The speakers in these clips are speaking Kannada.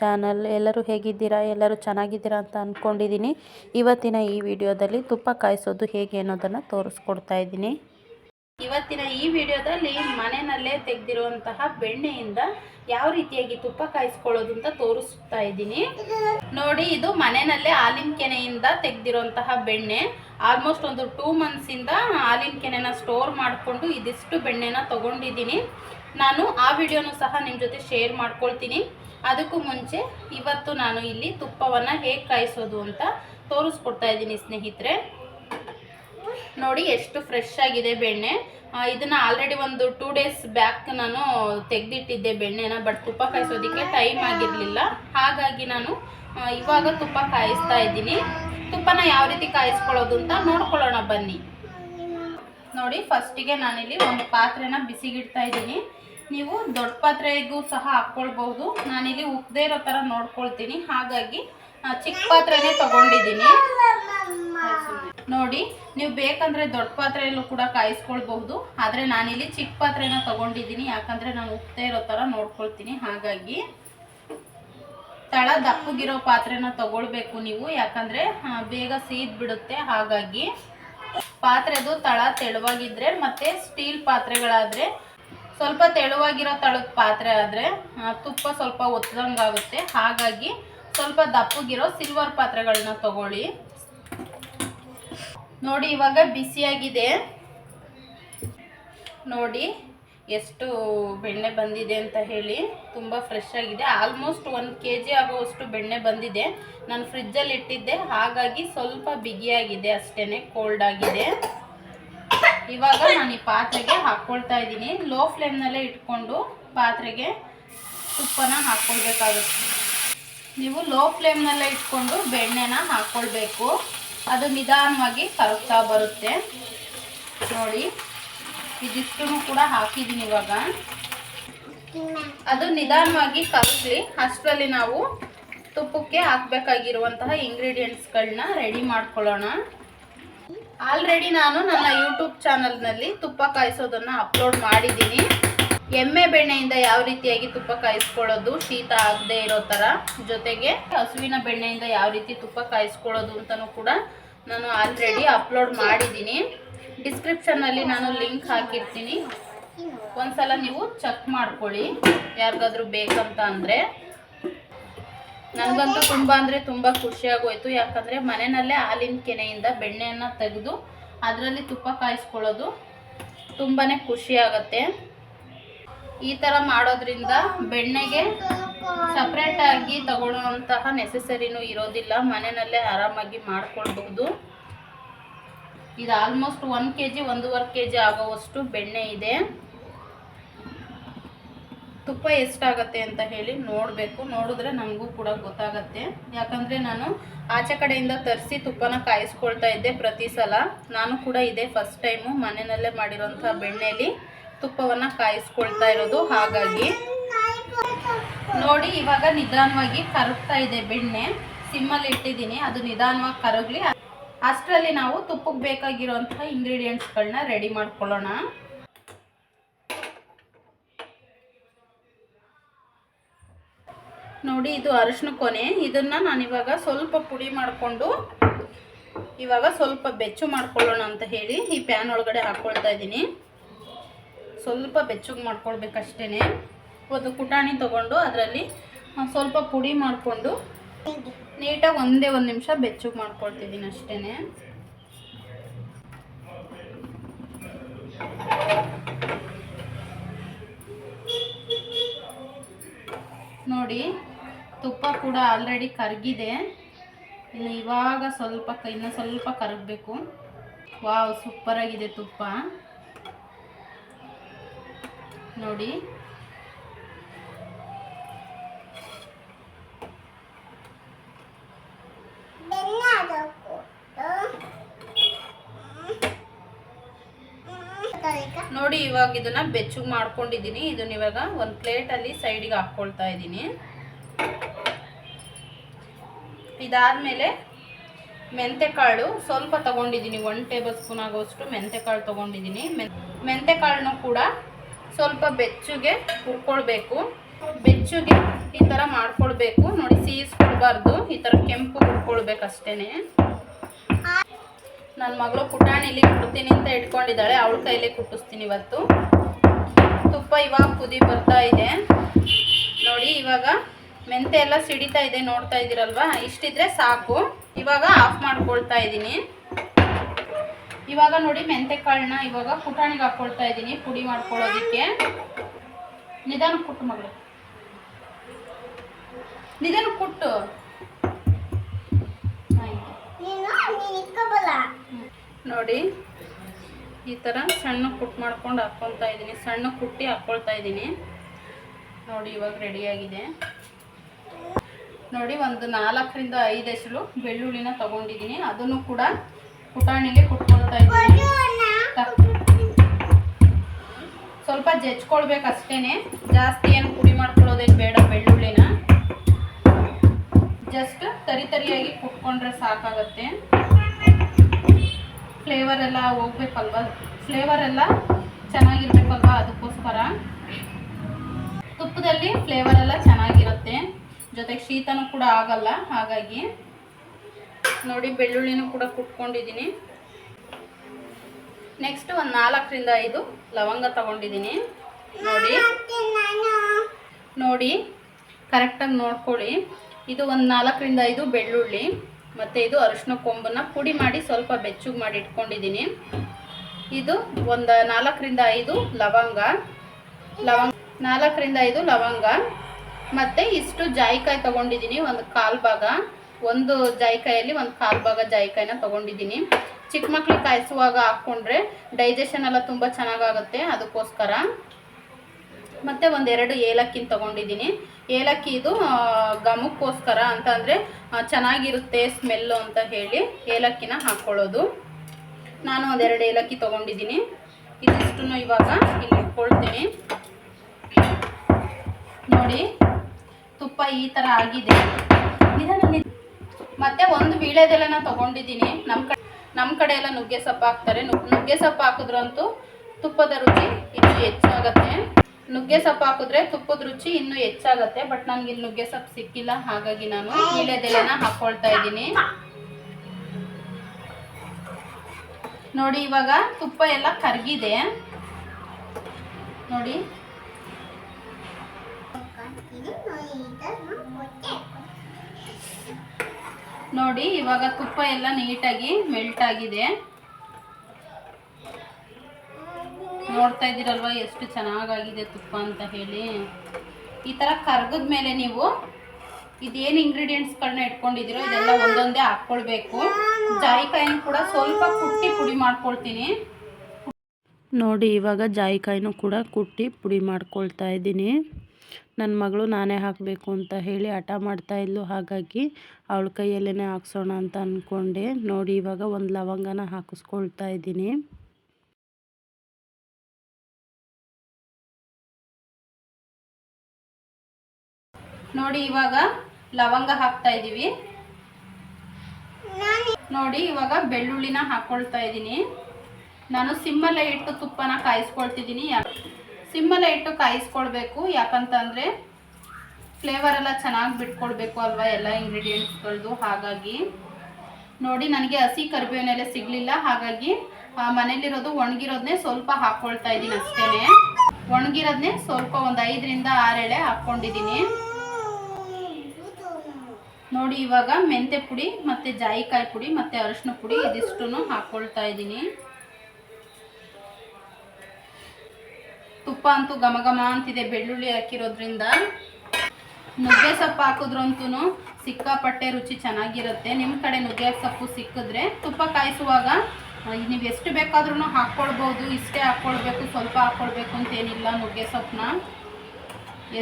ಚಾನಲ್, ಎಲ್ಲರೂ ಹೇಗಿದ್ದೀರಾ, ಎಲ್ಲರೂ ಚೆನ್ನಾಗಿದ್ದೀರಾ ಅಂತ ಅಂದ್ಕೊಂಡಿದ್ದೀನಿ ಇವತ್ತಿನ ಈ ವಿಡಿಯೋದಲ್ಲಿ ತುಪ್ಪ ಕಾಯಿಸೋದು ಹೇಗೆ ಅನ್ನೋದನ್ನು ತೋರಿಸ್ಕೊಡ್ತಾ ಇದ್ದೀನಿ. ಇವತ್ತಿನ ಈ ವಿಡಿಯೋದಲ್ಲಿ ಮನೆಯಲ್ಲೇ ತೆಗೆದಿರುವಂತಹ ಬೆಣ್ಣೆಯಿಂದ ಯಾವ ರೀತಿಯಾಗಿ ತುಪ್ಪ ಕಾಯಿಸ್ಕೊಳ್ಳೋದು ಅಂತ ತೋರಿಸ್ತಾ ಇದ್ದೀನಿ. ನೋಡಿ, ಇದು ಮನೆಯಲ್ಲೇ ಹಾಲಿನ ಕೆನೆಯಿಂದ ತೆಗೆದಿರುವಂತಹ ಬೆಣ್ಣೆ. ಆಲ್ಮೋಸ್ಟ್ ಒಂದು ಟೂ ಮಂತ್ಸಿಂದ ಹಾಲಿನ ಕೆನೆನ ಸ್ಟೋರ್ ಮಾಡಿಕೊಂಡು ಇದಿಷ್ಟು ಬೆಣ್ಣೆನ ತಗೊಂಡಿದ್ದೀನಿ. ನಾನು ಆ ವಿಡಿಯೋನು ಸಹ ನಿಮ್ಮ ಜೊತೆ ಶೇರ್ ಮಾಡ್ಕೊಳ್ತೀನಿ. ಅದಕ್ಕೂ ಮುಂಚೆ ಇವತ್ತು ನಾನು ಇಲ್ಲಿ ತುಪ್ಪವನ್ನು ಹೇಗೆ ಕಾಯಿಸೋದು ಅಂತ ತೋರಿಸ್ಕೊಡ್ತಾ ಇದ್ದೀನಿ ಸ್ನೇಹಿತರೆ. ನೋಡಿ ಎಷ್ಟು ಫ್ರೆಶ್ ಆಗಿದೆ ಬೆಣ್ಣೆ. ಇದನ್ನು ಆಲ್ರೆಡಿ ಒಂದು ಟೂ ಡೇಸ್ ಬ್ಯಾಕ್ ನಾನು ತೆಗೆದಿಟ್ಟಿದ್ದೆ ಬೆಣ್ಣೆನ ಬಟ್ ತುಪ್ಪ ಕಾಯಿಸೋದಕ್ಕೆ ಟೈಮ್ ಆಗಿರಲಿಲ್ಲ. ಹಾಗಾಗಿ ನಾನು ಇವಾಗ ತುಪ್ಪ ಕಾಯಿಸ್ತಾ ಇದ್ದೀನಿ. ತುಪ್ಪನ ಯಾವ ರೀತಿ ಕಾಯಿಸ್ಕೊಳ್ಳೋದು ಅಂತ ನೋಡ್ಕೊಳ್ಳೋಣ ಬನ್ನಿ. ನೋಡಿ ಫಸ್ಟಿಗೆ ನಾನಿಲ್ಲಿ ಒಂದು ಪಾತ್ರೆನ ಬಿಸಿಗಿಡ್ತಾ ಇದ್ದೀನಿ. ನೀವು ದೊಡ್ಡ ಪಾತ್ರೆಗೂ ಸಹ ಹಾಕ್ಕೊಳ್ಬಹುದು. ನಾನಿಲ್ಲಿ ಉಕ್ಕದೇ ಇರೋ ಥರ ನೋಡ್ಕೊಳ್ತೀನಿ. ಹಾಗಾಗಿ ಚಿಕ್ಕ ಪಾತ್ರೆನೇ ತಗೊಂಡಿದ್ದೀನಿ. ನೋಡಿ, ನೀವು ಬೇಕಂದ್ರೆ ದೊಡ್ಡ ಪಾತ್ರೆಯಲ್ಲೂ ಕೂಡ ಕಾಯಿಸ್ಕೊಳ್ಬಹುದು. ಆದರೆ ನಾನಿಲ್ಲಿ ಚಿಕ್ಕ ಪಾತ್ರೆನ ತಗೊಂಡಿದ್ದೀನಿ. ಯಾಕಂದ್ರೆ ನಾನು ಉಪ್ಪದೇ ಇರೋ ಥರ ನೋಡ್ಕೊಳ್ತೀನಿ. ಹಾಗಾಗಿ, ತಳ ದಪ್ಪಗಿರೋ ಪಾತ್ರೆನ ತಗೊಳ್ಬೇಕು ನೀವು. ಯಾಕಂದ್ರೆ ಬೇಗ ಸೀದ್ ಬಿಡುತ್ತೆ. ಹಾಗಾಗಿ, ಪಾತ್ರೆದು ತಳ ತೆಳುವಾಗಿದ್ರೆ ಮತ್ತೆ ಸ್ಟೀಲ್ ಪಾತ್ರೆಗಳಾದ್ರೆ ಸ್ವಲ್ಪ ತೆಳುವಾಗಿರೋ ತಳದ ಪಾತ್ರೆ ಆದರೆ ತುಪ್ಪ ಸ್ವಲ್ಪ ಒತ್ತದಂಗಾಗುತ್ತೆ. ಹಾಗಾಗಿ ಸ್ವಲ್ಪ ದಪ್ಪಗಿರೋ ಸಿಲ್ವರ್ ಪಾತ್ರೆಗಳನ್ನ ತಗೊಳ್ಳಿ. ನೋಡಿ, ಇವಾಗ ಬಿಸಿಯಾಗಿದೆ. ನೋಡಿ, ಎಷ್ಟು ಬೆಣ್ಣೆ ಬಂದಿದೆ ಅಂತ ಹೇಳಿ, ತುಂಬ ಫ್ರೆಶ್ ಆಗಿದೆ. ಆಲ್ಮೋಸ್ಟ್ ಒಂದು ಕೆ ಜಿ ಆಗುವಷ್ಟು ಬೆಣ್ಣೆ ಬಂದಿದೆ. ನಾನು ಫ್ರಿಜ್ಜಲ್ಲಿ ಇಟ್ಟಿದ್ದೆ. ಹಾಗಾಗಿ ಸ್ವಲ್ಪ ಬಿಗಿಯಾಗಿದೆ ಅಷ್ಟೇ ಕೋಲ್ಡ್ ಆಗಿದೆ. ಇವಾಗ ನಾನು ಈ ಪಾತ್ರೆಗೆ ಹಾಕ್ಕೊಳ್ತಾ ಇದ್ದೀನಿ. ಲೋ ಫ್ಲೇಮ್ನಲ್ಲೇ ಇಟ್ಕೊಂಡು ಪಾತ್ರೆಗೆ ತುಪ್ಪನ ಹಾಕ್ಕೊಳ್ಬೇಕಾಗುತ್ತೆ ನೀವು ಲೋ ಫ್ಲೇಮ್ನಲ್ಲೇ ಇಟ್ಕೊಂಡು ಬೆಣ್ಣೆನ ಹಾಕ್ಕೊಳ್ಬೇಕು ಅದು ನಿಧಾನವಾಗಿ ಕರಗ್ತಾ ಬರುತ್ತೆ. ನೋಡಿ ಇದಿಷ್ಟು ಕೂಡ ಹಾಕಿದ್ದೀನಿ ಇವಾಗ. ಅದು ನಿಧಾನವಾಗಿ ಕರಗಲಿ. ಅಷ್ಟರಲ್ಲಿ ನಾವು ತುಪ್ಪಕ್ಕೆ ಹಾಕಬೇಕಾಗಿರುವಂತಹ ಇಂಗ್ರೀಡಿಯೆಂಟ್ಸ್ಗಳನ್ನ ರೆಡಿ ಮಾಡ್ಕೊಳ್ಳೋಣ. ಆಲ್ರೆಡಿ ನಾನು ನನ್ನ ಯೂಟ್ಯೂಬ್ ಚಾನಲ್ನಲ್ಲಿ ತುಪ್ಪ ಕಾಯಿಸೋದನ್ನು ಅಪ್ಲೋಡ್ ಮಾಡಿದ್ದೀನಿ. ಎಮ್ಮೆ ಬೆಣ್ಣೆಯಿಂದ ಯಾವ ರೀತಿಯಾಗಿ ತುಪ್ಪ ಕಾಯಿಸ್ಕೊಳ್ಳೋದು, ಶೀತ ಆಗದೆ ಇರೋ ಥರ ಜೊತೆಗೆ ಹಸುವಿನ ಬೆಣ್ಣೆಯಿಂದ ಯಾವ ರೀತಿ ತುಪ್ಪ ಕಾಯಿಸ್ಕೊಳ್ಳೋದು ಅಂತಲೂ ಕೂಡ ನಾನು ಆಲ್ರೆಡಿ ಅಪ್ಲೋಡ್ ಮಾಡಿದ್ದೀನಿ. ಡಿಸ್ಕ್ರಿಪ್ಷನ್ನಲ್ಲಿ ನಾನು ಲಿಂಕ್ ಹಾಕಿರ್ತೀನಿ. ಒಂದ್ಸಲ ನೀವು ಚೆಕ್ ಮಾಡ್ಕೊಳ್ಳಿ. ಯಾರಿಗಾದ್ರೂ ಬೇಕಂತ ಅಂದರೆ. ನನಗಂತೂ ತುಂಬ ಅಂದರೆ ತುಂಬ ಖುಷಿಯಾಗೋಯ್ತು ಯಾಕಂದರೆ ಮನೆಯಲ್ಲೇ ಹಾಲಿನ ಕೆನೆಯಿಂದ ಬೆಣ್ಣೆಯನ್ನು ತೆಗೆದು ಅದರಲ್ಲಿ ತುಪ್ಪ ಕಾಯಿಸ್ಕೊಳ್ಳೋದು ತುಂಬಾ ಖುಷಿ ಆಗುತ್ತೆ. ಈ ಥರ ಮಾಡೋದ್ರಿಂದ ಬೆಣ್ಣೆಗೆ ಸಪ್ರೇಟಾಗಿ ತಗೊಳ್ಳುವಂತಹ ನೆಸೆಸರಿನೂ ಇರೋದಿಲ್ಲ. ಮನೆಯಲ್ಲೇ ಆರಾಮಾಗಿ ಮಾಡಿಕೊಳ್ಬಹುದು. ಇದು ಆಲ್ಮೋಸ್ಟ್ ಒನ್ ಕೆ ಜಿ ಒಂದೂವರೆ ಕೆ ಜಿ ಆಗೋವಷ್ಟು ಬೆಣ್ಣೆ ಇದೆ. ತುಪ್ಪ ಎಷ್ಟಾಗತ್ತೆ ಅಂತ ಹೇಳಿ ನೋಡಬೇಕು. ನೋಡಿದ್ರೆ ನನಗೂ ಕೂಡ ಗೊತ್ತಾಗತ್ತೆ. ಯಾಕಂದರೆ ನಾನು ಆಚೆ ಕಡೆಯಿಂದ ತರಿಸಿ ತುಪ್ಪನ ಕಾಯಿಸ್ಕೊಳ್ತಾ ಇದ್ದೆ ಪ್ರತಿ ಸಲ. ನಾನು ಕೂಡ ಇದೇ ಫಸ್ಟ್ ಟೈಮು ಮನೆಯಲ್ಲೇ ಮಾಡಿರೋಂಥ ಬೆಣ್ಣೆಯಲ್ಲಿ ತುಪ್ಪವನ್ನು ಕಾಯಿಸ್ಕೊಳ್ತಾ ಇರೋದು. ಹಾಗಾಗಿ ನೋಡಿ, ಇವಾಗ ನಿಧಾನವಾಗಿ ಕರಗ್ತಾ ಇದೆ ಬೆಣ್ಣೆ. ಸಿಮ್ಮಲ್ಲಿ ಇಟ್ಟಿದ್ದೀನಿ. ಅದು ನಿಧಾನವಾಗಿ ಕರಗಲಿ. ಅಷ್ಟರಲ್ಲಿ ನಾವು ತುಪ್ಪಕ್ಕೆ ಬೇಕಾಗಿರೋಂಥ ಇಂಗ್ರೀಡಿಯೆಂಟ್ಸ್ಗಳನ್ನ ರೆಡಿ ಮಾಡ್ಕೊಳ್ಳೋಣ. ನೋಡಿ, ಇದು ಅರಿಶಿನ ಕೊನೆ. ಇದನ್ನ ನಾನು ಇವಾಗ ಸ್ವಲ್ಪ ಪುಡಿ ಮಾಡಿಕೊಂಡು, ಇವಾಗ ಸ್ವಲ್ಪ ಬೆಚ್ಚು ಮಾಡ್ಕೊಳ್ಳೋಣ ಅಂತ ಹೇಳಿ ಈ ಪ್ಯಾನ್ ಒಳಗಡೆ ಹಾಕ್ಕೊಳ್ತಾ ಇದ್ದೀನಿ. ಸ್ವಲ್ಪ ಬೆಚ್ಚಗೆ ಮಾಡ್ಕೊಳ್ಬೇಕಷ್ಟೇ ಒಂದು ಕುಟಾಣಿ ತಗೊಂಡು ಅದರಲ್ಲಿ ಸ್ವಲ್ಪ ಪುಡಿ ಮಾಡಿಕೊಂಡು ನೀಟಾಗಿ ಒಂದೇ ಒಂದು ನಿಮಿಷ ಬೆಚ್ಚಗೆ ಮಾಡ್ಕೊಳ್ತಿದ್ದೀನಿ ಅಷ್ಟೇ ನೋಡಿ ಕೂಡ ಆಲ್ರೆಡಿ ಕರಗಿದೆ. ಇನ್ನು ಇವಾಗ ಸ್ವಲ್ಪ ಇನ್ನು ಸ್ವಲ್ಪ ಕರಗಬೇಕು. ವಾವ್, ಸೂಪರಾಗಿದೆ ತುಪ್ಪ. ನೋಡಿ. ನೋಡಿ, ಇವಾಗ ಇದನ್ನ ಬೆಚ್ಚಗೆ ಮಾಡ್ಕೊಂಡಿದ್ದೀನಿ. ಇದನ್ನ ಇವಾಗ ಒಂದು ಪ್ಲೇಟಲ್ಲಿ ಸೈಡಿಗೆ ಹಾಕ್ಕೊಳ್ತಾ ಇದ್ದೀನಿ. ಇದಾದ್ಮೇಲೆ ಮೆಂತೆಕಾಳು ಸ್ವಲ್ಪ ತಗೊಂಡಿದ್ದೀನಿ. ಒನ್ ಟೇಬಲ್ ಸ್ಪೂನ್ ಆಗೋಷ್ಟು ಮೆಂತೆಕಾಳು ತಗೊಂಡಿದ್ದೀನಿ. ಮೆಂತೆಕಾಳನ್ನು ಕೂಡ ಸ್ವಲ್ಪ ಬೆಚ್ಚಗೆ ಹುರ್ಕೊಳ್ಬೇಕು. ಬೆಚ್ಚಗೆ ಈ ಥರ ಮಾಡ್ಕೊಳ್ಬೇಕು. ನೋಡಿ, ಸೀಸ್ಕೊಳ್ಬಾರ್ದು. ಈ ಥರ ಕೆಂಪು ಹುರ್ಕೊಳ್ಬೇಕಷ್ಟೇ ನನ್ನ ಮಗಳು ಪುಟಾಣಿಲಿ ಕುಡ್ತೀನಿ ಅಂತ ಇಟ್ಕೊಂಡಿದ್ದಾಳೆ. ಅವಳ ಕೈಲೇ ಕುಟ್ಟಿಸ್ತೀನಿ ಇವತ್ತು. ತುಪ್ಪ ಇವಾಗ ಕುದಿ ಬರ್ತಾ ಇದೆ. ನೋಡಿ, ಇವಾಗ ಮೆಂತೆ ಎಲ್ಲ ಸಿಡಿತಾ ಇದೆ ನೋಡ್ತಾ ಇದ್ದೀರಲ್ವಾ? ಇಷ್ಟಿದ್ರೆ ಸಾಕು. ಇವಾಗ ಆಫ್ ಮಾಡ್ಕೊಳ್ತಾ ಇದ್ದೀನಿ. ಇವಾಗ ನೋಡಿ ಮೆಂತೆ ಕಾಳನ್ನ ಇವಾಗ ಪುಟಾಣಿಗೆ ಹಾಕ್ಕೊಳ್ತಾ ಇದ್ದೀನಿ ಪುಡಿ ಮಾಡ್ಕೊಳ್ಳೋದಕ್ಕೆ. ನಿಧಾನ ಕುಟ್ಟು ಮಗಳು. ನಿಧಾನ ಕುಟ್ಟು. ನೋಡಿ ಈ ಥರ ಸಣ್ಣ ಕುಟ್ ಮಾಡ್ಕೊಂಡು ಹಾಕ್ಕೊಳ್ತಾ ಇದ್ದೀನಿ. ಸಣ್ಣ ಕುಟ್ಟಿ ಹಾಕ್ಕೊಳ್ತಾ ಇದ್ದೀನಿ. ನೋಡಿ ಇವಾಗ ರೆಡಿಯಾಗಿದೆ ನೋಡಿ, ಒಂದು ನಾಲ್ಕರಿಂದ ಐದು ಹೆಸರು ಬೆಳ್ಳುಳ್ಳಿನ ತಗೊಂಡಿದ್ದೀನಿ. ಅದನ್ನು ಕೂಡ ಪುಟಾಣಿಗೆ ಕುಟ್ಕೊಳ್ತಾ ಇದ್ದೀನಿ. ಸ್ವಲ್ಪ ಜಜ್ಕೊಳ್ಬೇಕು ಜಾಸ್ತಿ ಏನು ಪುಡಿ ಮಾಡ್ಕೊಳ್ಳೋದೇನು ಬೇಡ ಬೆಳ್ಳುಳ್ಳಿನ. ಜಸ್ಟ್ ತರಿ ತರಿಯಾಗಿ ಕುಟ್ಕೊಂಡ್ರೆ ಸಾಕಾಗತ್ತೆ. ಫ್ಲೇವರ್ ಎಲ್ಲ ಹೋಗ್ಬೇಕಲ್ವ? ಫ್ಲೇವರ್ ಎಲ್ಲ ಚೆನ್ನಾಗಿರ್ಬೇಕಲ್ವ ಅದಕ್ಕೋಸ್ಕರ? ತುಪ್ಪದಲ್ಲಿ ಫ್ಲೇವರ್ ಎಲ್ಲ ಚೆನ್ನಾಗಿರುತ್ತೆ. ಜೊತೆಗೆ ಶೀತನೂ ಕೂಡ ಆಗಲ್ಲ, ಹಾಗಾಗಿ ನೋಡಿ ಬೆಳ್ಳುಳ್ಳಿನೂ ಕೂಡ ಕುಟ್ಕೊಂಡಿದ್ದೀನಿ. ನೆಕ್ಸ್ಟ್ ಒಂದು ನಾಲ್ಕರಿಂದ ಐದು ಲವಂಗ ತಗೊಂಡಿದ್ದೀನಿ. ನೋಡಿ ನೋಡಿ ಕರೆಕ್ಟಾಗಿ ನೋಡ್ಕೊಳ್ಳಿ. ಇದು ಒಂದು ನಾಲ್ಕರಿಂದ ಐದು ಬೆಳ್ಳುಳ್ಳಿ, ಮತ್ತು ಇದು ಅರಿಶಿನ ಕೊಂಬನ್ನು ಪುಡಿ ಮಾಡಿ ಸ್ವಲ್ಪ ಬೆಚ್ಚಗೆ ಮಾಡಿ ಇಟ್ಕೊಂಡಿದ್ದೀನಿ. ಇದು ಒಂದು ನಾಲ್ಕರಿಂದ ಐದು ಲವಂಗ. ಲವಂಗ ನಾಲ್ಕರಿಂದ ಐದು ಲವಂಗ. ಮತ್ತು ಇಷ್ಟು ಜಾಯಿಕಾಯಿ ತಗೊಂಡಿದ್ದೀನಿ, ಒಂದು ಕಾಲು ಭಾಗ. ಒಂದು ಜಾಯಿಕಾಯಲ್ಲಿ ಒಂದು ಕಾಲು ಭಾಗ ಜಾಯಿಕಾಯಿನ ತಗೊಂಡಿದ್ದೀನಿ. ಚಿಕ್ಕ ಮಕ್ಳಿಗೆ ಕಾಯಿಸುವಾಗ ಹಾಕ್ಕೊಂಡ್ರೆ ಡೈಜೆಷನ್ ಎಲ್ಲ ತುಂಬ ಚೆನ್ನಾಗಾಗುತ್ತೆ ಅದಕ್ಕೋಸ್ಕರ. ಮತ್ತು ಒಂದೆರಡು ಏಲಕ್ಕಿನ ತಗೊಂಡಿದ್ದೀನಿ. ಏಲಕ್ಕಿ ಇದು ಗಮಕ್ಕೋಸ್ಕರ ಅಂತ ಅಂದರೆ ಚೆನ್ನಾಗಿರುತ್ತೆ ಸ್ಮೆಲ್ಲು ಅಂತ ಹೇಳಿ ಏಲಕ್ಕಿನ ಹಾಕ್ಕೊಳ್ಳೋದು ನಾನು ಒಂದೆರಡು ಏಲಕ್ಕಿ ತೊಗೊಂಡಿದ್ದೀನಿ. ಇದಿಷ್ಟು ಇವಾಗ ಇಲ್ಲಿ ಇಟ್ಕೊಳ್ತೀನಿ ನೋಡಿ ತುಪ್ಪ ಈ ಥರ ಆಗಿದೆ. ಇದನ್ನು. ಮತ್ತೆ ಒಂದು ವೀಳ್ಯದೆಲೆನ ತಗೊಂಡಿದ್ದೀನಿ. ನಮ್ಮ ಕಡೆ ನಮ್ಮ ಕಡೆ ಎಲ್ಲ ನುಗ್ಗೆ ಸೊಪ್ಪು ಹಾಕ್ತಾರೆ. ನು- ನುಗ್ಗೆ ಸೊಪ್ಪು ಹಾಕಿದ್ರಂತೂ ತುಪ್ಪದ ರುಚಿ ಇನ್ನೂ ಹೆಚ್ಚಾಗತ್ತೆ. ನುಗ್ಗೆ ಸೊಪ್ಪು ಹಾಕಿದ್ರೆ ತುಪ್ಪದ ರುಚಿ ಇನ್ನೂ ಹೆಚ್ಚಾಗತ್ತೆ. ಬಟ್ ನನಗೆ ಇಲ್ಲಿ ನುಗ್ಗೆ ಸೊಪ್ಪು ಸಿಕ್ಕಿಲ್ಲ. ಹಾಗಾಗಿ ನಾನು ವೀಳ್ಯದೆಲೆನ ಹಾಕೊಳ್ತಾ ಇದ್ದೀನಿ. ನೋಡಿ ಇವಾಗ ತುಪ್ಪ ಎಲ್ಲ ಕರಗಿದೆ. ನೋಡಿ. ನೋಡಿ, ಇವಾಗ ತುಪ್ಪ ಎಲ್ಲ ನೀಟಾಗಿ ಮೆಲ್ಟ್ ಆಗಿದೆ. ನೋಡ್ತಾ ಇದ್ದೀರಲ್ವ ಎಷ್ಟು ಚೆನ್ನಾಗಾಗಿದೆ ತುಪ್ಪ ಅಂತ ಹೇಳಿ. ಈ ಥರ ಕರ್ಗದ ಮೇಲೆ ನೀವು ಇದೇನು ಇಂಗ್ರೀಡಿಯೆಂಟ್ಸ್ಗಳನ್ನ ಇಟ್ಕೊಂಡಿದ್ದೀರೋ ಇದೆಲ್ಲ ಒಂದೊಂದೇ ಹಾಕ್ಕೊಳ್ಬೇಕು. ಜಾಯಿಕಾಯಿನ ಕೂಡ ಸ್ವಲ್ಪ ಕುಟ್ಟಿ ಪುಡಿ ಮಾಡ್ಕೊಳ್ತೀನಿ. ನೋಡಿ, ಇವಾಗ ಜಾಯಿಕಾಯಿನೂ ಕೂಡ ಕುಟ್ಟಿ ಪುಡಿ ಮಾಡ್ಕೊಳ್ತಾ ಇದ್ದೀನಿ. ನನ್ನ ಮಗಳು ನಾನೇ ಹಾಕಬೇಕು ಅಂತ ಹೇಳಿ ಹಠ ಮಾಡ್ತಾ ಇದ್ಲು. ಹಾಗಾಗಿ ಅವಳ ಕೈಯಲ್ಲೇ ಹಾಕ್ಸೋಣ ಅಂತ ಅಂದ್ಕೊಂಡೆ ನೋಡಿ, ಇವಾಗ ಒಂದು ಲವಂಗನ ಹಾಕಿಸ್ಕೊಳ್ತಾ ಇದ್ದೀನಿ. ನೋಡಿ, ಇವಾಗ ಲವಂಗ ಹಾಕ್ತಾ ಇದ್ದೀವಿ. ನೋಡಿ, ಇವಾಗ ಬೆಳ್ಳುಳ್ಳಿನ ಹಾಕೊಳ್ತಾ ಇದ್ದೀನಿ. ನಾನು ಸಿಮ್ಮಲ್ಲೇ ಇಟ್ಟು ತುಪ್ಪನ ಕಾಯಿಸ್ಕೊಳ್ತಿದ್ದೀನಿ. ಸಿಮ್ಮಲ್ಲೇ ಇಟ್ಟು ಕಾಯಿಸ್ಕೊಳ್ಬೇಕು ಯಾಕಂತಂದರೆ ಫ್ಲೇವರ್ ಎಲ್ಲ ಚೆನ್ನಾಗಿ ಬಿಟ್ಕೊಳ್ಬೇಕು ಅಲ್ವಾ ಎಲ್ಲ ಇಂಗ್ರೀಡಿಯೆಂಟ್ಸ್ಗಳದ್ದು ಹಾಗಾಗಿ ನೋಡಿ, ನನಗೆ ಹಸಿ ಕರಿಬೇವಿನೆಲೆ ಸಿಗಲಿಲ್ಲ. ಹಾಗಾಗಿ ಮನೇಲಿರೋದು ಒಣಗಿರೋದನ್ನೇ ಸ್ವಲ್ಪ ಹಾಕ್ಕೊಳ್ತಾ ಇದ್ದೀನಿ ಅಷ್ಟೇ ಒಣಗಿರೋದನ್ನೇ ಸ್ವಲ್ಪ ಒಂದು ಐದರಿಂದ ಎಳೆ ಹಾಕ್ಕೊಂಡಿದ್ದೀನಿ. ನೋಡಿ, ಇವಾಗ ಮೆಂತೆ ಪುಡಿ ಮತ್ತು ಜಾಯಿಕಾಯಿ ಪುಡಿ ಮತ್ತು ಅರಿಶಿನ ಪುಡಿ ಇದಿಷ್ಟು ಹಾಕ್ಕೊಳ್ತಾ ಇದ್ದೀನಿ. ತುಪ್ಪ ಅಂತೂ ಘಮ ಘಮ ಅಂತಿದೆ, ಬೆಳ್ಳುಳ್ಳಿ ಹಾಕಿರೋದ್ರಿಂದ. ನುಗ್ಗೆ ಸೊಪ್ಪು ಹಾಕಿದ್ರಂತೂ ಸಿಕ್ಕಾಪಟ್ಟೆ ರುಚಿ ಚೆನ್ನಾಗಿರುತ್ತೆ. ನಿಮ್ಮ ಕಡೆ ನುಗ್ಗೆ ಸೊಪ್ಪು ಸಿಕ್ಕಿದ್ರೆ ತುಪ್ಪ ಕಾಯಿಸುವಾಗ ನೀವು ಎಷ್ಟು ಬೇಕಾದ್ರೂ ಹಾಕ್ಕೊಳ್ಬೋದು ಇಷ್ಟೇ ಹಾಕ್ಕೊಳ್ಬೇಕು ಸ್ವಲ್ಪ ಹಾಕ್ಕೊಳ್ಬೇಕು ಅಂತೇನಿಲ್ಲ ನುಗ್ಗೆ ಸೊಪ್ಪನ್ನ.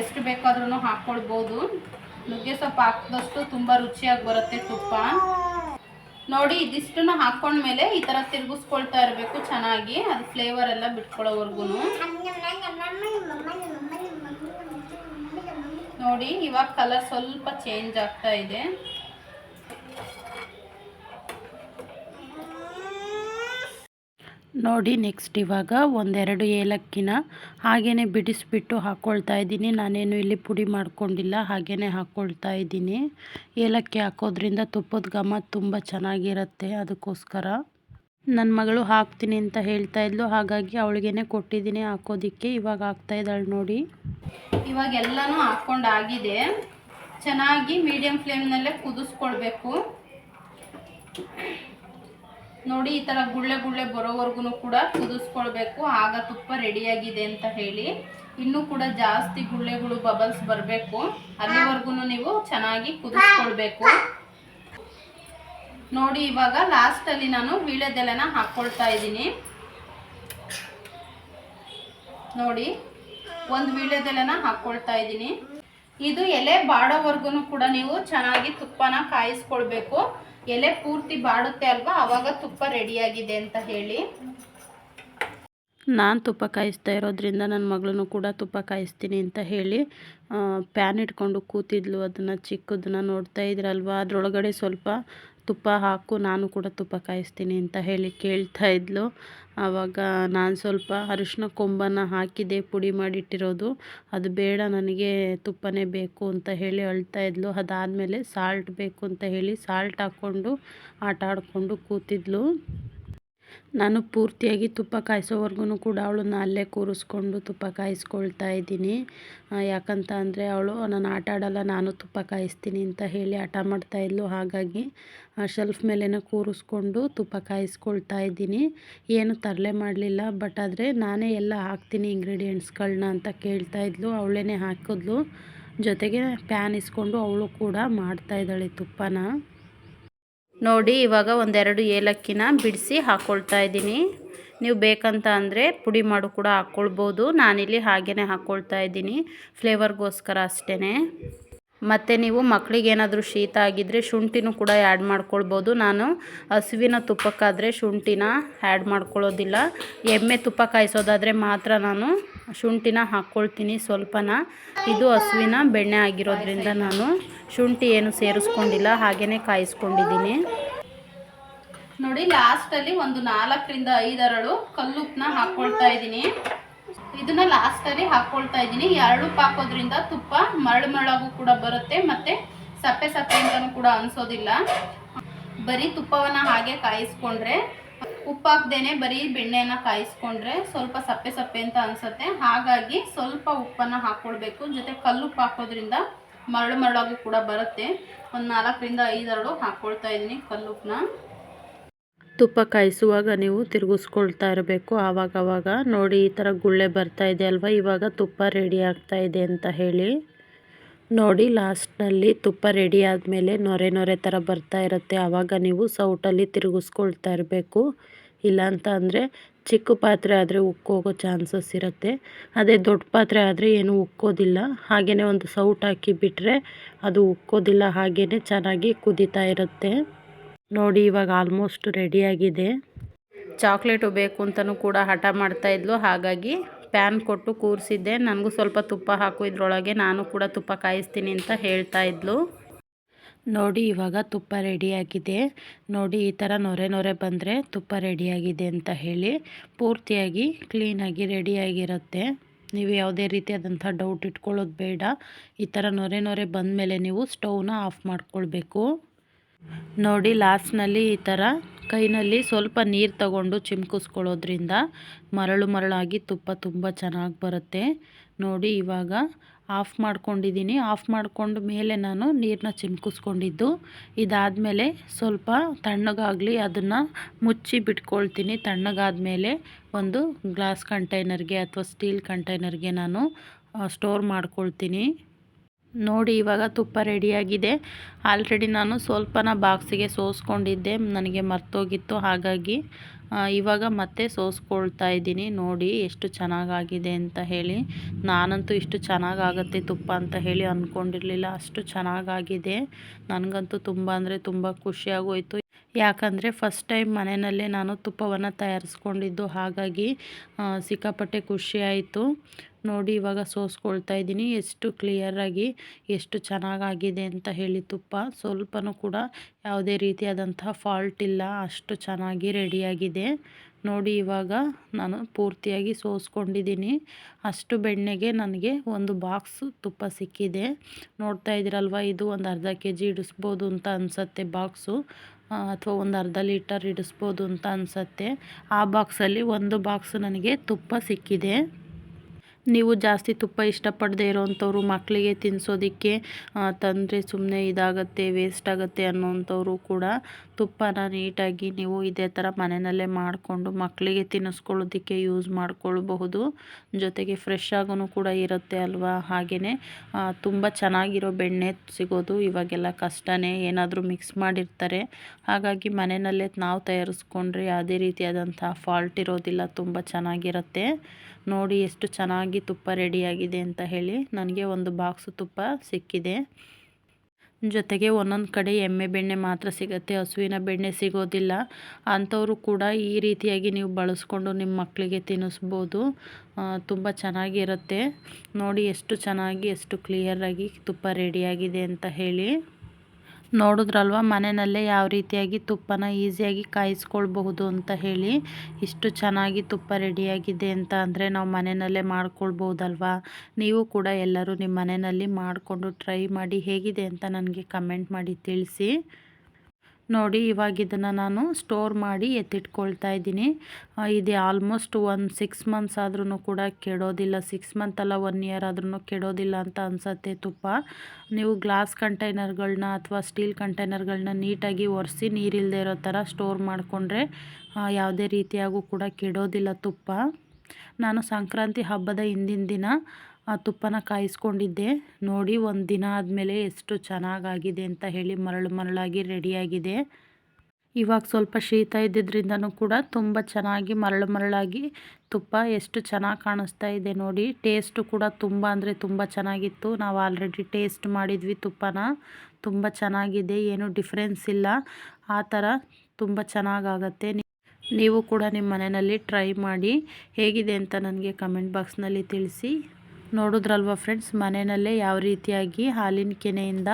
ಎಷ್ಟು ಬೇಕಾದ್ರೂ ಹಾಕ್ಕೊಳ್ಬೋದು ನುಗ್ಗೆ ಸೊಪ್ಪು ಹಾಕಿದಷ್ಟು ತುಂಬ ರುಚಿಯಾಗಿ ಬರುತ್ತೆ ತುಪ್ಪ. ನೋಡಿ, ಇದಿಷ್ಟನ್ನ ಹಾಕೊಂಡ್ಮೇಲೆ ಈ ಥರ ತಿರುಗಿಸ್ಕೊಳ್ತಾ ಇರಬೇಕು ಚೆನ್ನಾಗಿ. ಅದು ಫ್ಲೇವರ್ ಎಲ್ಲ ಬಿಟ್ಕೊಳ್ಳೋವರೆಗೂ ನೋಡಿ, ಇವಾಗ ಕಲರ್ ಸ್ವಲ್ಪ ಚೇಂಜ್ ಆಗ್ತಾ ಇದೆ. ನೋಡಿ ನೆಕ್ಸ್ಟ್ ಇವಾಗ ಒಂದೆರಡು ಏಲಕ್ಕಿನ ಹಾಗೇ ಬಿಡಿಸ್ಬಿಟ್ಟು ಹಾಕ್ಕೊಳ್ತಾ ಇದ್ದೀನಿ. ನಾನೇನು ಇಲ್ಲಿ ಪುಡಿ ಮಾಡ್ಕೊಂಡಿಲ್ಲ ಹಾಗೇ ಹಾಕ್ಕೊಳ್ತಾ ಇದ್ದೀನಿ. ಏಲಕ್ಕಿ ಹಾಕೋದ್ರಿಂದ ತುಪ್ಪದ ಘಮ ತುಂಬ ಚೆನ್ನಾಗಿರುತ್ತೆ ಅದಕ್ಕೋಸ್ಕರ. ನನ್ನ ಮಗಳು ಹಾಕ್ತೀನಿ ಅಂತ ಹೇಳ್ತಾ ಇದ್ಲು, ಹಾಗಾಗಿ ಅವಳಿಗೇನೆ ಕೊಟ್ಟಿದ್ದೀನಿ ಹಾಕೋದಿಕ್ಕೆ. ಇವಾಗ ಹಾಕ್ತಾ ಇದ್ದಾಳೆ ನೋಡಿ. ಇವಾಗ ಎಲ್ಲನೂ ಹಾಕ್ಕೊಂಡಾಗಿದೆ. ಚೆನ್ನಾಗಿ ಮೀಡಿಯಂ ಫ್ಲೇಮ್ನಲ್ಲೇ ಕುದಿಸ್ಕೊಳ್ಬೇಕು. ನೋಡಿ, ಈ ತರ ಗುಳ್ಳೆ ಗುಳ್ಳೆ ಬರೋವರೆಗೂ ಕೂಡ ಕುದಿಸ್ಕೊಳ್ಬೇಕು. ಆಗ ತುಪ್ಪ ರೆಡಿಯಾಗಿದೆ ಅಂತ ಹೇಳಿ. ಇನ್ನು ಕೂಡ ಜಾಸ್ತಿ ಗುಳ್ಳೆಗಳು ಬಬಲ್ಸ್ ಬರಬೇಕು. ಅಲ್ಲಿವರೆಗೂ ನೀವು ಚೆನ್ನಾಗಿ ಕುದಿಸ್ಕೊಳ್ಬೇಕು. ನೋಡಿ, ಇವಾಗ ಲಾಸ್ಟಲ್ಲಿ ನಾನು ವೀಳ್ಯದೆಲೆನ ಹಾಕ್ಕೊಳ್ತಾ ಇದ್ದೀನಿ. ನೋಡಿ, ಒಂದು ವೀಳ್ಯದೆಲೆನ ಹಾಕ್ಕೊಳ್ತಾ ಇದ್ದೀನಿ. ಇದು ಎಲೆ ಬಾಡೋವರೆಗೂ ಕೂಡ ನೀವು ಚೆನ್ನಾಗಿ ತುಪ್ಪನ ಕಾಯಿಸ್ಕೊಳ್ಬೇಕು. ಎಲೆ ಪೂರ್ತಿ ಬಾಡುತ್ತೆ ಅಲ್ವಾ? ಅವಾಗ ತುಪ್ಪ ರೆಡಿಯಾಗಿದೆ ಅಂತ ಹೇಳಿ. ನಾನು ತುಪ್ಪ ಕಾಯಿಸ್ತಾ ಇರೋದ್ರಿಂದ ನನ್ನ ಮಗಳನ್ನು ಕೂಡ ತುಪ್ಪ ಕಾಯಿಸ್ತೀನಿ ಅಂತ ಹೇಳಿ ಪ್ಯಾನ್ ಇಟ್ಕೊಂಡು ಕೂತಿದ್ಲು. ಅದನ್ನು ಚಿಕ್ಕದನ್ನ ನೋಡ್ತಾ ಇದ್ರಲ್ವ? ಅದರೊಳಗಡೆ ಸ್ವಲ್ಪ ತುಪ್ಪ ಹಾಕು, ನಾನು ಕೂಡ ತುಪ್ಪ ಕಾಯಿಸ್ತೀನಿ ಅಂತ ಹೇಳಿ ಕೇಳ್ತಾ ಇದ್ಲು. ಆವಾಗ ನಾನು ಸ್ವಲ್ಪ ಅರಿಶಿನ ಕೊಂಬನ್ನು ಹಾಕಿದೆ, ಪುಡಿ ಮಾಡಿಟ್ಟಿರೋದು. ಅದು ಬೇಡ, ನನಗೆ ತುಪ್ಪನೇ ಬೇಕು ಅಂತ ಹೇಳಿ ಅಳ್ತಾ ಇದ್ಲು. ಅದಾದಮೇಲೆ ಸಾಲ್ಟ್ ಬೇಕು ಅಂತ ಹೇಳಿ ಸಾಲ್ಟ್ ಹಾಕ್ಕೊಂಡು, ಆಟ ಆಡಿಕೊಂಡು ಕೂತಿದ್ಲು. ನಾನು ಪೂರ್ತಿಯಾಗಿ ತುಪ್ಪ ಕಾಯಿಸೋವರೆಗೂ ಕೂಡ ಅವಳನ್ನ ಅಲ್ಲೇ ಕೂರಿಸ್ಕೊಂಡು ತುಪ್ಪ ಕಾಯಿಸ್ಕೊಳ್ತಾ ಇದ್ದೀನಿ. ಯಾಕಂತ ಅಂದರೆ ಅವಳು ನಾನು ಆಟ ಆಡಲ್ಲ, ನಾನು ತುಪ್ಪ ಕಾಯಿಸ್ತೀನಿ ಅಂತ ಹೇಳಿ ಆಟ ಮಾಡ್ತಾ ಇದ್ಲು. ಹಾಗಾಗಿ ಶೆಲ್ಫ್ ಮೇಲೇ ಕೂರಿಸ್ಕೊಂಡು ತುಪ್ಪ ಕಾಯಿಸ್ಕೊಳ್ತಾ ಇದ್ದೀನಿ. ಏನು ತರಲೆ ಮಾಡಲಿಲ್ಲ ಬಟ್ ಆದರೆ ನಾನೇ ಎಲ್ಲ ಹಾಕ್ತೀನಿ ಇಂಗ್ರೀಡಿಯೆಂಟ್ಸ್ಗಳನ್ನ ಅಂತ ಕೇಳ್ತಾ ಇದ್ಲು. ಅವಳೇ ಹಾಕಿದ್ಲು. ಜೊತೆಗೆ ಪ್ಯಾನ್ ಇಸ್ಕೊಂಡು ಅವಳು ಕೂಡ ಮಾಡ್ತಾಯಿದ್ದಾಳೆ ತುಪ್ಪನ. ನೋಡಿ, ಇವಾಗ ಒಂದೆರಡು ಏಲಕ್ಕಿನ ಬಿಡಿಸಿ ಹಾಕ್ಕೊಳ್ತಾ ಇದ್ದೀನಿ. ನೀವು ಬೇಕಂತ ಅಂದರೆ ಪುಡಿ ಮಾಡು ಕೂಡ ಹಾಕ್ಕೊಳ್ಬೋದು ನಾನಿಲ್ಲಿ ಹಾಗೇ ಹಾಕ್ಕೊಳ್ತಾ ಇದ್ದೀನಿ. ಫ್ಲೇವರ್ಗೋಸ್ಕರ ಅಷ್ಟೇ ಮತ್ತು ನೀವು ಮಕ್ಕಳಿಗೆ ಏನಾದರೂ ಶೀತ ಆಗಿದ್ದರೆ ಶುಂಠಿನೂ ಕೂಡ ಆ್ಯಡ್ ಮಾಡ್ಕೊಳ್ಬೋದು. ನಾನು ಹಸುವಿನ ತುಪ್ಪಕ್ಕಾದರೆ ಶುಂಠಿನ ಆ್ಯಡ್ ಮಾಡ್ಕೊಳ್ಳೋದಿಲ್ಲ. ಎಮ್ಮೆ ತುಪ್ಪ ಕಾಯಿಸೋದಾದರೆ ಮಾತ್ರ ನಾನು ಶುಂಠಿನ ಹಾಕ್ಕೊಳ್ತೀನಿ ಸ್ವಲ್ಪನ. ಇದು ಹಸುವಿನ ಬೆಣ್ಣೆ ಆಗಿರೋದ್ರಿಂದ ನಾನು ಶುಂಠಿ ಏನು ಸೇರಿಸ್ಕೊಂಡಿಲ್ಲ ಹಾಗೆಯೇ ಕಾಯಿಸ್ಕೊಂಡಿದ್ದೀನಿ. ನೋಡಿ ಲಾಸ್ಟಲ್ಲಿ ಒಂದು ನಾಲ್ಕರಿಂದ ಐದರಳು ಕಲ್ಲುಪ್ಪನ್ನ ಹಾಕ್ಕೊಳ್ತಾ ಇದ್ದೀನಿ. ಇದನ್ನ ಲಾಸ್ಟಲ್ಲಿ ಹಾಕ್ಕೊಳ್ತಾ ಇದ್ದೀನಿ. ಎರಡು ಹಾಕೋದ್ರಿಂದ ತುಪ್ಪ ಮರಳು ಮರಳಾಗೂ ಕೂಡ ಬರುತ್ತೆ ಮತ್ತೆ ಸಪ್ಪೆ ಸಪ್ಪೆ ಅಂತಲೂ ಕೂಡ ಅನ್ಸೋದಿಲ್ಲ. ಬರೀ ತುಪ್ಪವನ್ನು ಹಾಗೆ ಕಾಯಿಸ್ಕೊಂಡ್ರೆ ಉಪ್ಪು ಹಾಕ್ದೇನೆ ಬರೀ ಬೆಣ್ಣೆನ ಕಾಯಿಸ್ಕೊಂಡ್ರೆ ಸ್ವಲ್ಪ ಸಪ್ಪೆ ಸಪ್ಪೆ ಅಂತ ಅನ್ಸುತ್ತೆ. ಹಾಗಾಗಿ ಸ್ವಲ್ಪ ಉಪ್ಪನ್ನು ಹಾಕ್ಕೊಳ್ಬೇಕು ಜೊತೆ ಕಲ್ಲುಪ್ಪು ಹಾಕೋದ್ರಿಂದ ಮರಳು ಮರಳಾಗೂ ಕೂಡ ಬರುತ್ತೆ. ಒಂದು ನಾಲ್ಕರಿಂದ ಐದರಳು ಹಾಕ್ಕೊಳ್ತಾ ಇದ್ದೀನಿ ಕಲ್ಲುಪ್ಪನ್ನ ತುಪ್ಪ ಕಾಯಿಸುವಾಗ ನೀವು ತಿರುಗಿಸ್ಕೊಳ್ತಾ ಇರಬೇಕು. ಆವಾಗವಾಗ ನೋಡಿ, ಈ ಥರ ಗುಳ್ಳೆ ಬರ್ತಾ ಇದೆ ಅಲ್ವಾ? ಇವಾಗ ತುಪ್ಪ ರೆಡಿ ಆಗ್ತಾ ಇದೆ ಅಂತ ಹೇಳಿ. ನೋಡಿ, ಲಾಸ್ಟ್ನಲ್ಲಿ ತುಪ್ಪ ರೆಡಿ ಆದಮೇಲೆ ನೊರೆ ನೊರೆ ಥರ ಬರ್ತಾ ಇರುತ್ತೆ. ಆವಾಗ ನೀವು ಸೌಟಲ್ಲಿ ತಿರುಗಿಸ್ಕೊಳ್ತಾ ಇರಬೇಕು. ಇಲ್ಲಾಂತ ಅಂದರೆ ಚಿಕ್ಕ ಪಾತ್ರೆ ಆದರೆ ಉಕ್ಕೋಗೋ ಚಾನ್ಸಸ್ ಇರುತ್ತೆ. ಅದೇ ದೊಡ್ಡ ಪಾತ್ರೆ ಆದರೆ ಏನು ಉಕ್ಕೋದಿಲ್ಲ. ಹಾಗೆಯೇ ಒಂದು ಸೌಟ್ ಹಾಕಿ ಬಿಟ್ಟರೆ ಅದು ಉಕ್ಕೋದಿಲ್ಲ ಹಾಗೆಯೇ ಚೆನ್ನಾಗಿ ಕುದೀತಾ ಇರುತ್ತೆ. ನೋಡಿ, ಇವಾಗ ಆಲ್ಮೋಸ್ಟ್ ರೆಡಿಯಾಗಿದೆ ಚಾಕ್ಲೇಟು ಬೇಕು ಅಂತಲೂ ಕೂಡ ಹಠ ಮಾಡ್ತಾಯಿದ್ಲು ಹಾಗಾಗಿ ಪ್ಯಾನ್ ಕೊಟ್ಟು ಕೂರಿಸಿದ್ದೆ. ನನಗೂ ಸ್ವಲ್ಪ ತುಪ್ಪ ಹಾಕು, ಇದ್ರೊಳಗೆ ನಾನು ಕೂಡ ತುಪ್ಪ ಕಾಯಿಸ್ತೀನಿ ಅಂತ ಹೇಳ್ತಾ ಇದ್ಲು. ನೋಡಿ, ಇವಾಗ ತುಪ್ಪ ರೆಡಿಯಾಗಿದೆ ನೋಡಿ, ಈ ಥರ ನೊರೆ ನೊರೆ ಬಂದರೆ ತುಪ್ಪ ರೆಡಿಯಾಗಿದೆ ಅಂತ ಹೇಳಿ ಪೂರ್ತಿಯಾಗಿ ಕ್ಲೀನಾಗಿ ರೆಡಿಯಾಗಿರುತ್ತೆ ನೀವು ಯಾವುದೇ ರೀತಿಯಾದಂಥ ಡೌಟ್ ಇಟ್ಕೊಳ್ಳೋದು ಬೇಡ. ಈ ಥರ ನೊರೆ ನೊರೆ ಬಂದಮೇಲೆ ನೀವು ಸ್ಟೌವ್ನ ಆಫ್ ಮಾಡ್ಕೊಳ್ಬೇಕು. ನೋಡಿ, ಲಾಸ್ಟ್ನಲ್ಲಿ ಈ ಥರ ಕೈನಲ್ಲಿ ಸ್ವಲ್ಪ ನೀರು ತಗೊಂಡು ಚಿಮ್ಕಿಸ್ಕೊಳ್ಳೋದ್ರಿಂದ ಮರಳು ಮರಳಾಗಿ ತುಪ್ಪ ತುಂಬ ಚೆನ್ನಾಗಿ ಬರುತ್ತೆ. ನೋಡಿ, ಇವಾಗ ಆಫ್ ಮಾಡ್ಕೊಂಡಿದ್ದೀನಿ. ಆಫ್ ಮಾಡ್ಕೊಂಡು ಮೇಲೆ ನಾನು ನೀರನ್ನ ಚಿಮ್ಕಿಸ್ಕೊಂಡಿದ್ದು. ಇದಾದಮೇಲೆ ಸ್ವಲ್ಪ ತಣ್ಣಗಾಗಲಿ ಅದನ್ನು ಮುಚ್ಚಿ ಬಿಟ್ಕೊಳ್ತೀನಿ. ತಣ್ಣಗಾದಮೇಲೆ ಒಂದು ಗ್ಲಾಸ್ ಕಂಟೈನರ್ಗೆ ಅಥವಾ ಸ್ಟೀಲ್ ಕಂಟೈನರ್ಗೆ ನಾನು ಸ್ಟೋರ್ ಮಾಡ್ಕೊಳ್ತೀನಿ. ನೋಡಿ ಇವಾಗ ತುಪ್ಪ ರೆಡಿಯಾಗಿದೆ. ಆಲ್ರೆಡಿ ನಾನು ಸ್ವಲ್ಪನ ಬಾಕ್ಸಿಗೆ ಸೋಸ್ಕೊಂಡಿದ್ದೆ. ನನಗೆ ಮರ್ತೋಗಿತ್ತು. ಹಾಗಾಗಿ ಇವಾಗ ಮತ್ತೆ ಸೋಸ್ಕೊಳ್ತಾ ಇದ್ದೀನಿ. ನೋಡಿ ಎಷ್ಟು ಚೆನ್ನಾಗಾಗಿದೆ ಅಂತ ಹೇಳಿ. ನಾನಂತೂ ಇಷ್ಟು ಚೆನ್ನಾಗಾಗತ್ತೆ ತುಪ್ಪ ಅಂತ ಹೇಳಿ ಅಂದ್ಕೊಂಡಿರಲಿಲ್ಲ ಅಷ್ಟು ಚೆನ್ನಾಗಾಗಿದೆ. ನನಗಂತೂ ತುಂಬ ಅಂದರೆ ತುಂಬ ಖುಷಿಯಾಗೋಯಿತು. ಯಾಕಂದರೆ ಫಸ್ಟ್ ಟೈಮ್ ಮನೆಯಲ್ಲೇ ನಾನು ತುಪ್ಪವನ್ನು ತಯಾರಿಸ್ಕೊಂಡಿದ್ದು, ಹಾಗಾಗಿ ಸಿಕ್ಕಾಪಟ್ಟೆ ಖುಷಿಯಾಯಿತು ನೋಡಿ, ಇವಾಗ ಸೋಸ್ಕೊಳ್ತಾ ಇದ್ದೀನಿ. ಎಷ್ಟು ಕ್ಲಿಯರಾಗಿ ಎಷ್ಟು ಚೆನ್ನಾಗಾಗಿದೆ ಅಂತ ಹೇಳಿ ತುಪ್ಪ. ಸ್ವಲ್ಪನೂ ಕೂಡ ಯಾವುದೇ ರೀತಿಯಾದಂಥ ಫಾಲ್ಟ್ ಇಲ್ಲ. ಅಷ್ಟು ಚೆನ್ನಾಗಿ ರೆಡಿಯಾಗಿದೆ. ನೋಡಿ, ಇವಾಗ ನಾನು ಪೂರ್ತಿಯಾಗಿ ಸೋಸ್ಕೊಂಡಿದ್ದೀನಿ. ಅಷ್ಟು ಬೆಣ್ಣೆಗೆ ನನಗೆ ಒಂದು ಬಾಕ್ಸ್ ತುಪ್ಪ ಸಿಕ್ಕಿದೆ. ನೋಡ್ತಾ ಇದ್ದೀರಲ್ವ, ಇದು ಒಂದು ಅರ್ಧ ಕೆ ಜಿ ಇಡಿಸ್ಬೋದು ಅಂತ ಅನಿಸತ್ತೆ ಬಾಕ್ಸು ಅಥವಾ ಒಂದು ಅರ್ಧ ಲೀಟರ್ ಇಡಿಸ್ಬೋದು ಅಂತ ಅನಿಸತ್ತೆ. ಆ ಬಾಕ್ಸಲ್ಲಿ ಒಂದು ಬಾಕ್ಸ್ ನನಗೆ ತುಪ್ಪ ಸಿಕ್ಕಿದೆ. ನೀವು ಜಾಸ್ತಿ ತುಪ್ಪ ಇಷ್ಟಪಡದೇ ಇರೋವಂಥವ್ರು ಮಕ್ಕಳಿಗೆ ತಿನ್ನಿಸೋದಕ್ಕೆ ತಂದರೆ ಸುಮ್ಮನೆ ಇದಾಗುತ್ತೆ ವೇಸ್ಟ್ ಆಗುತ್ತೆ ಅನ್ನೋವಂಥವ್ರು ಕೂಡ ತುಪ್ಪನ ನೀಟಾಗಿ ನೀವು ಇದೇ ಥರ ಮನೆಯಲ್ಲೇ ಮಾಡಿಕೊಂಡು ಮಕ್ಕಳಿಗೆ ತಿನ್ನಿಸ್ಕೊಳ್ಳೋದಕ್ಕೆ ಯೂಸ್ ಮಾಡಿಕೊಳ್ಬಹುದು. ಜೊತೆಗೆ ಫ್ರೆಶ್ ಆಗೂ ಕೂಡ ಇರುತ್ತೆ ಅಲ್ವಾ? ಹಾಗೆಯೇ ತುಂಬ ಚೆನ್ನಾಗಿರೋ ಬೆಣ್ಣೆ ಸಿಗೋದು ಇವಾಗೆಲ್ಲ ಕಷ್ಟನೇ. ಏನಾದರೂ ಮಿಕ್ಸ್ ಮಾಡಿರ್ತಾರೆ. ಹಾಗಾಗಿ ಮನೆಯಲ್ಲೇ ನಾವು ತಯಾರಿಸ್ಕೊಂಡ್ರೆ ಯಾವುದೇ ರೀತಿಯಾದಂಥ ಫಾಲ್ಟ್ ಇರೋದಿಲ್ಲ. ತುಂಬ ಚೆನ್ನಾಗಿರುತ್ತೆ. ನೋಡಿ ಎಷ್ಟು ಚೆನ್ನಾಗಿ ತುಪ್ಪ ರೆಡಿಯಾಗಿದೆ ಅಂತ ಹೇಳಿ. ನನಗೆ ಒಂದು ಬಾಕ್ಸು ತುಪ್ಪ ಸಿಕ್ಕಿದೆ. ಜೊತೆಗೆ ಒಂದೊಂದು ಕಡೆ ಎಮ್ಮೆ ಬೆಣ್ಣೆ ಮಾತ್ರ ಸಿಗುತ್ತೆ, ಹಸುವಿನ ಬೆಣ್ಣೆ ಸಿಗೋದಿಲ್ಲ. ಅಂಥವರು ಕೂಡ ಈ ರೀತಿಯಾಗಿ ನೀವು ಬಳಸ್ಕೊಂಡು ನಿಮ್ಮ ಮಕ್ಕಳಿಗೆ ತಿನ್ನಿಸ್ಬೋದು. ತುಂಬ ಚೆನ್ನಾಗಿರುತ್ತೆ. ನೋಡಿ ಎಷ್ಟು ಚೆನ್ನಾಗಿ, ಎಷ್ಟು ಕ್ಲಿಯರಾಗಿ ತುಪ್ಪ ರೆಡಿಯಾಗಿದೆ ಅಂತ ಹೇಳಿ. ನೋಡಿದ್ರಲ್ವ? ಮನೆಯಲ್ಲೇ ಯಾವ ರೀತಿಯಾಗಿ ತುಪ್ಪನ ಈಸಿಯಾಗಿ ಕಾಯಿಸ್ಕೊಳ್ಬಹುದು ಅಂತ ಹೇಳಿ ಇಷ್ಟು ಚೆನ್ನಾಗಿ ತುಪ್ಪ ರೆಡಿಯಾಗಿದೆ ಅಂತ ಅಂದರೆ ನಾವು ಮನೆಯಲ್ಲೇ ಮಾಡ್ಕೊಳ್ಬೋದಲ್ವಾ? ನೀವು ಕೂಡ ಎಲ್ಲರೂ ನಿಮ್ಮ ಮನೆಯಲ್ಲಿ ಮಾಡಿಕೊಂಡು ಟ್ರೈ ಮಾಡಿ ಹೇಗಿದೆ ಅಂತ ನನಗೆ ಕಮೆಂಟ್ ಮಾಡಿ ತಿಳಿಸಿ. ನೋಡಿ, ಇವಾಗ ಇದನ್ನು ನಾನು ಸ್ಟೋರ್ ಮಾಡಿ ಎತ್ತಿಟ್ಕೊಳ್ತಾ ಇದ್ದೀನಿ. ಇದು ಆಲ್ಮೋಸ್ಟ್ ಒಂದು ಸಿಕ್ಸ್ ಮಂತ್ಸ್ ಆದ್ರೂ ಕೂಡ ಕೆಡೋದಿಲ್ಲ. ಸಿಕ್ಸ್ ಮಂತ್ ಅಲ್ಲ ಒನ್ ಇಯರ್ ಆದ್ರೂ ಕೆಡೋದಿಲ್ಲ ಅಂತ ಅನಿಸತ್ತೆ ತುಪ್ಪ. ನೀವು ಗ್ಲಾಸ್ ಕಂಟೈನರ್ಗಳನ್ನ ಅಥವಾ ಸ್ಟೀಲ್ ಕಂಟೈನರ್ಗಳನ್ನ ನೀಟಾಗಿ ಒರೆಸಿ ನೀರಿಲ್ಲದೆ ಇರೋ ಥರ ಸ್ಟೋರ್ ಮಾಡಿಕೊಂಡ್ರೆ ಯಾವುದೇ ರೀತಿಯಾಗೂ ಕೂಡ ಕೆಡೋದಿಲ್ಲ ತುಪ್ಪ. ನಾನು ಸಂಕ್ರಾಂತಿ ಹಬ್ಬದ ಹಿಂದಿನ ದಿನ ಆ ತುಪ್ಪನ ಕಾಯಿಸ್ಕೊಂಡಿದ್ದೆ. ನೋಡಿ, ಒಂದು ದಿನ ಆದಮೇಲೆ ಎಷ್ಟು ಚೆನ್ನಾಗಾಗಿದೆ ಅಂತ ಹೇಳಿ ಮರಳು ಮರಳಾಗಿ ರೆಡಿಯಾಗಿದೆ. ಇವಾಗ ಸ್ವಲ್ಪ ಶೀತ ಇದ್ದಿದ್ದರಿಂದನೂ ಕೂಡ ತುಂಬ ಚೆನ್ನಾಗಿ ಮರಳು ಮರಳಾಗಿ ತುಪ್ಪ ಎಷ್ಟು ಚೆನ್ನಾಗಿ ಕಾಣಿಸ್ತಾ ಇದೆ ನೋಡಿ. ಟೇಸ್ಟು ಕೂಡ ತುಂಬ ಅಂದರೆ ತುಂಬ ಚೆನ್ನಾಗಿತ್ತು. ನಾವು ಆಲ್ರೆಡಿ ಟೇಸ್ಟ್ ಮಾಡಿದ್ವಿ ತುಪ್ಪನ. ತುಂಬ ಚೆನ್ನಾಗಿದೆ, ಏನು ಡಿಫ್ರೆನ್ಸ್ ಇಲ್ಲ. ಆ ಥರ ತುಂಬ ಚೆನ್ನಾಗಾಗತ್ತೆ. ನೀವು ಕೂಡ ನಿಮ್ಮ ಮನೆಯಲ್ಲಿ ಟ್ರೈ ಮಾಡಿ. ಹೇಗಿದೆ ಅಂತ ನನಗೆ ಕಮೆಂಟ್ ಬಾಕ್ಸ್ನಲ್ಲಿ ತಿಳಿಸಿ. ನೋಡಿದ್ರಲ್ವ ಫ್ರೆಂಡ್ಸ್ ಮನೆಯಲ್ಲೇ ಯಾವ ರೀತಿಯಾಗಿ ಹಾಲಿನ ಕೆನೆಯಿಂದ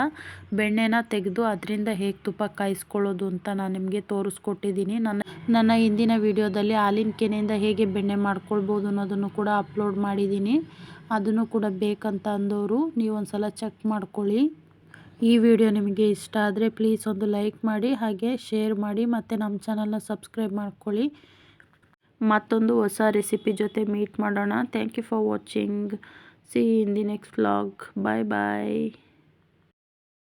ಬೆಣ್ಣೆನ ತೆಗೆದು ಅದರಿಂದ ಹೇಗೆ ತುಪ್ಪ ಕಾಯಿಸ್ಕೊಳ್ಳೋದು ಅಂತ ನಾನು ನಿಮಗೆ ತೋರಿಸ್ಕೊಟ್ಟಿದ್ದೀನಿ ನನ್ನ ನನ್ನ ಹಿಂದಿನ ವಿಡಿಯೋದಲ್ಲಿ ಹಾಲಿನ ಕೆನೆಯಿಂದ ಹೇಗೆ ಬೆಣ್ಣೆ ಮಾಡ್ಕೊಳ್ಬೋದು ಅನ್ನೋದನ್ನು ಕೂಡ ಅಪ್ಲೋಡ್ ಮಾಡಿದ್ದೀನಿ ಅದನ್ನು ಕೂಡ ಬೇಕಂತ ಅಂದವರು ನೀವು ಒಂದು ಸಲ ಚೆಕ್ ಮಾಡ್ಕೊಳ್ಳಿ. ಈ ವಿಡಿಯೋ ನಿಮಗೆ ಇಷ್ಟ ಆದರೆ ಪ್ಲೀಸ್ ಒಂದು ಲೈಕ್ ಮಾಡಿ, ಹಾಗೆ ಶೇರ್ ಮಾಡಿ, ಮತ್ತು ನಮ್ಮ ಚಾನಲ್ನ ಸಬ್ಸ್ಕ್ರೈಬ್ ಮಾಡ್ಕೊಳ್ಳಿ. ಮತ್ತೊಂದು ಹೊಸ ರೆಸಿಪಿ ಜೊತೆ ಮೀಟ್ ಮಾಡೋಣ. Thank you for watching see in the next vlog bye bye